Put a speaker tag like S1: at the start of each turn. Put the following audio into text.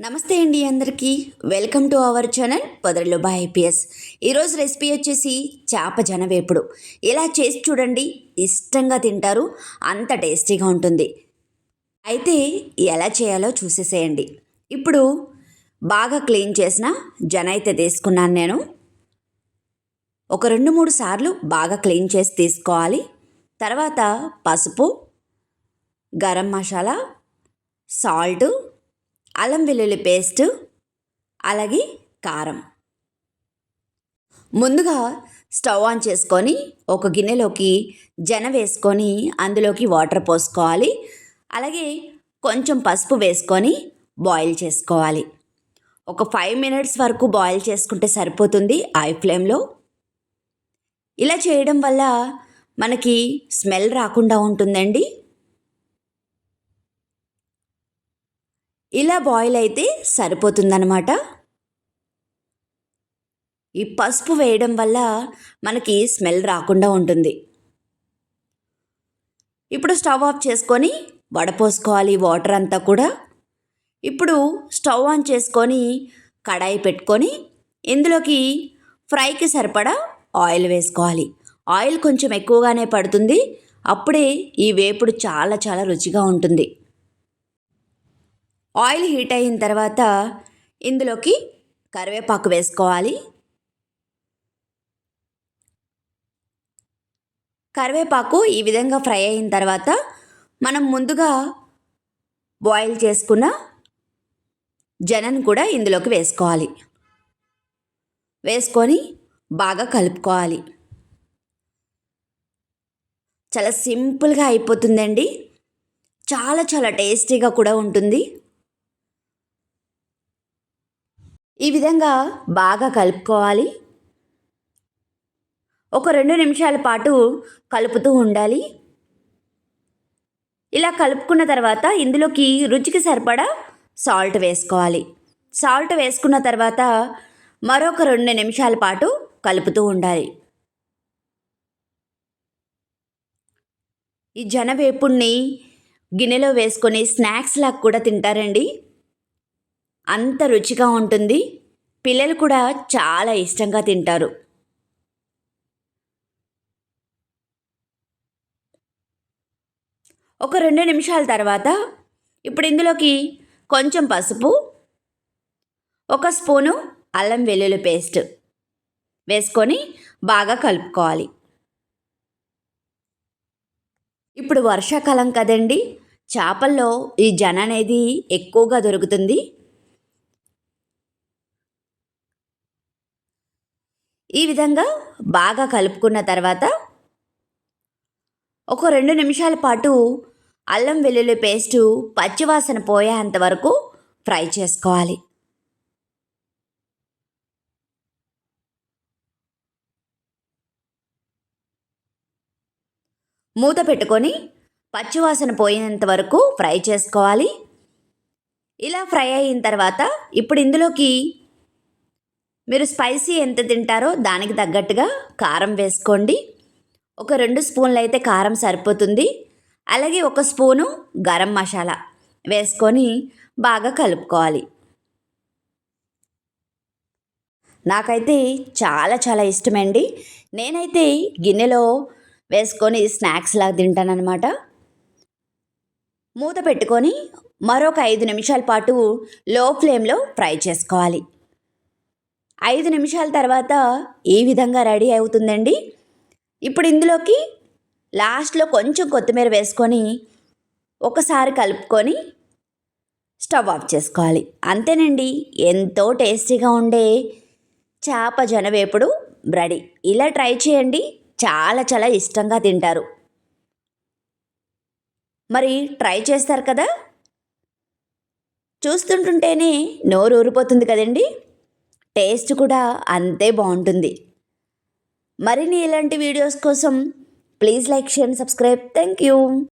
S1: నమస్తే అండి అందరికీ. వెల్కమ్ టు అవర్ ఛానల్ పొదరలో బై ఐపీఎస్. ఈరోజు రెసిపీ వచ్చేసి చేప జనవేపుడు. ఇలా చేసి చూడండి ఇష్టంగా తింటారు అంత టేస్టీగా ఉంటుంది. అయితే ఎలా చేయాలో చూసేసేయండి. ఇప్పుడు బాగా క్లీన్ చేసిన జన అయితే తీసుకున్నాను నేను. ఒక రెండు మూడు సార్లు బాగా క్లీన్ చేసి తీసుకోవాలి. తర్వాత పసుపు గరం మసాలా సాల్ట్ అల్లం వెల్లుల్లి పేస్ట్ అలాగే కారం. ముందుగా స్టవ్ ఆన్ చేసుకొని ఒక గిన్నెలోకి జన వేసుకొని అందులోకి వాటర్ పోసుకోవాలి. అలాగే కొంచెం పసుపు వేసుకొని బాయిల్ చేసుకోవాలి. ఒక ఫైవ్ మినిట్స్ వరకు బాయిల్ చేసుకుంటే సరిపోతుంది ఐ ఫ్లేమ్లో. ఇలా చేయడం వల్ల మనకి స్మెల్ రాకుండా ఉంటుందండి. ఇలా బాయిల్ అయితే సరిపోతుందన్నమాట. ఈ పసుపు వేయడం వల్ల మనకి స్మెల్ రాకుండా ఉంటుంది. ఇప్పుడు స్టవ్ ఆఫ్ చేసుకొని వడపోసుకోవాలి వాటర్ అంతా కూడా. ఇప్పుడు స్టవ్ ఆన్ చేసుకొని కడాయి పెట్టుకొని ఇందులోకి ఫ్రైకి సరిపడా ఆయిల్ వేసుకోవాలి. ఆయిల్ కొంచెం ఎక్కువగానే పడుతుంది. అప్పుడే ఈ వేపుడు చాలా చాలా రుచిగా ఉంటుంది. ఆయిల్ హీట్ అయిన తర్వాత ఇందులోకి కరివేపాకు వేసుకోవాలి. కరివేపాకు ఈ విధంగా ఫ్రై అయిన తర్వాత మనం ముందుగా బాయిల్ చేసుకున్న జనన్ కూడా ఇందులోకి వేసుకోవాలి. వేసుకొని బాగా కలుపుకోవాలి. చాలా సింపుల్గా అయిపోతుందండి. చాలా చాలా టేస్టీగా కూడా ఉంటుంది. ఈ విధంగా బాగా కలుపుకోవాలి. ఒక రెండు నిమిషాల పాటు కలుపుతూ ఉండాలి. ఇలా కలుపుకున్న తర్వాత ఇందులోకి రుచికి సరిపడా సాల్ట్ వేసుకోవాలి. సాల్ట్ వేసుకున్న తర్వాత మరొక రెండు నిమిషాల పాటు కలుపుతూ ఉండాలి. ఈ జనవేపుణ్ణి గిన్నెలో వేసుకొని స్నాక్స్ లాగా కూడా తింటారండి. అంత రుచిగా ఉంటుంది. పిల్లలు కూడా చాలా ఇష్టంగా తింటారు. ఒక రెండు నిమిషాల తర్వాత ఇప్పుడు ఇందులోకి కొంచెం పసుపు ఒక స్పూను అల్లం వెల్లుల్లి పేస్ట్ వేసుకొని బాగా కలుపుకోవాలి. ఇప్పుడు వర్షాకాలం కదండి చేపల్లో ఈ జన అనేది ఎక్కువగా దొరుకుతుంది. ఈ విధంగా బాగా కలుపుకున్న తర్వాత ఒక రెండు నిమిషాల పాటు అల్లం వెల్లుల్లి పేస్టు పచ్చివాసన పోయేంత వరకు ఫ్రై చేసుకోవాలి. మూత పెట్టుకొని పచ్చివాసన పోయేంత వరకు ఫ్రై చేసుకోవాలి. ఇలా ఫ్రై అయిన తర్వాత ఇప్పుడు ఇందులోకి మీరు స్పైసీ ఎంత తింటారో దానికి తగ్గట్టుగా కారం వేసుకోండి. ఒక రెండు స్పూన్లు అయితే కారం సరిపోతుంది. అలాగే ఒక స్పూను గరం మసాలా వేసుకొని బాగా కలుపుకోవాలి. నాకైతే చాలా చాలా ఇష్టమండి. నేనైతే గిన్నెలో వేసుకొని స్నాక్స్ లాగా తింటానన్నమాట. మూత పెట్టుకొని మరొక ఐదు నిమిషాల పాటు లో ఫ్లేమ్లో ఫ్రై చేసుకోవాలి. ఐదు నిమిషాల తర్వాత ఈ విధంగా రెడీ అవుతుందండి? ఇప్పుడు ఇందులోకి లాస్ట్లో కొంచెం కొత్తిమీర వేసుకొని ఒకసారి కలుపుకొని స్టవ్ ఆఫ్ చేసుకోవాలి. అంతేనండి ఎంతో టేస్టీగా ఉండే చేప జనవేపుడు రెడీ. ఇలా ట్రై చేయండి చాలా చాలా ఇష్టంగా తింటారు. మరి ట్రై చేస్తారు కదా? చూస్తుంటుంటేనే నోరు ఊరిపోతుంది కదండి? టేస్ట్ కూడా అంతే బాగుంటుంది. మరిన్ని ఇలాంటి వీడియోస్ కోసం please like share subscribe. Thank you